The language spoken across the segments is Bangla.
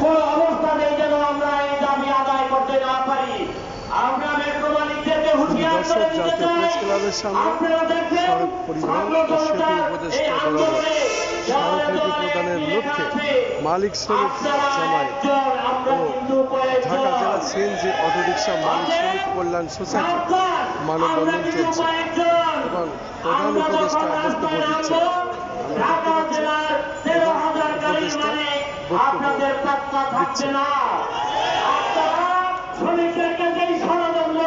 কোন অবস্থাতেই যেন আমরা এই দাবি আদায় করতে না পারি। আমরা মেট্রো মালিকদেরকে হুঁশিয়ার করে দিতে চাই। আপনারা দেখবেন উপদেষ্টা বরাবর প্রদানের লক্ষ্যে মালিক শ্রমিক জামায়াত ও ঢাকা জেলা সিএনজি অটোরিকশা মালিক শ্রমিক কল্যাণ সোসাইটি মানববন্ধন চলছে। এবং প্রধান উপদেষ্টা বক্তব্য দিচ্ছে আমরা দেখতে পাচ্ছি প্রধান উপদেষ্টা বক্তব্য দিচ্ছে শ্রমিকদেরকে যেই ষড়যন্ত্র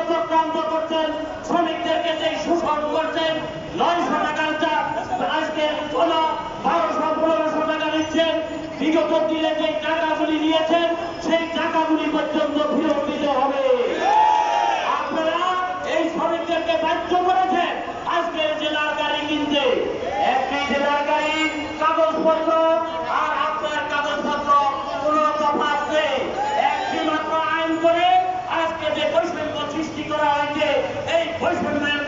টাকা দিতে হবে। এই করেছেন আজকের কিনতে। একটি আর আপনার কাগজপত্র কোনো তফাৎ নেই একটি মাত্র আইন করে আজকে যে বৈষম্য সৃষ্টি করা হয়েছে এই বৈষম্যের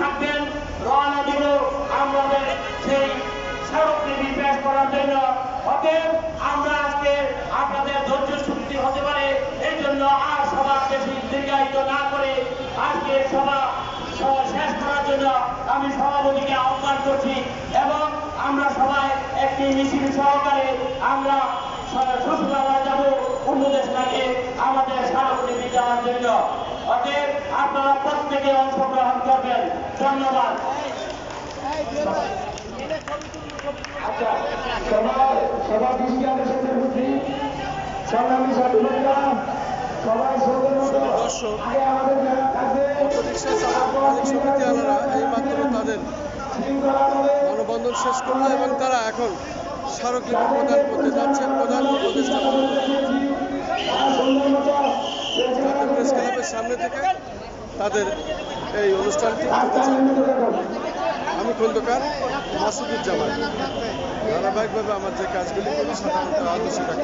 থাকবেন। রওনা দিব আমাদের সেই স্মারকলিপি পেশ করার জন্য। অতএব আমরা আজকে আপনাদের ধৈর্য শক্তি হতে পারে, এই জন্য আর সভা বেশি দীর্ঘায়িত না করে আজকে সভা শেষ করার জন্য আমি সভাপতিকে আহ্বান করছি এবং আমরা সবাই একটি মিছিল সহকারে আমরা শ্বশুরালয় যাব। উপদেশটাকে আমাদের স্মারকলিপি দেওয়ার জন্য। অতএব আপনারা প্রত্যেকে অংশগ্রহণ করবেন। ধন্যবাদ। আচ্ছা সবার সবার দৃষ্টি আকর্ষণের প্রতি সংগ্রামী ছাত্রীরা সবাই সৌদের মতো আগে আমাদের যারা থাকবে অটোরিকশা চালক মালিক সমিতি আলারা এই মাত্র তাদের মানববন্ধন শেষ করল এবং তারা এখন স্মারকলিপি প্রদান করতে যাচ্ছে প্রধান উপদেষ্টা সামনে থেকে তাদের এই অনুষ্ঠানটি আমি খন্দকার মাসুদুজ্জামান। ধারাবাহিকভাবে আমার যে কাজগুলি সাধারণত আদর্শ করে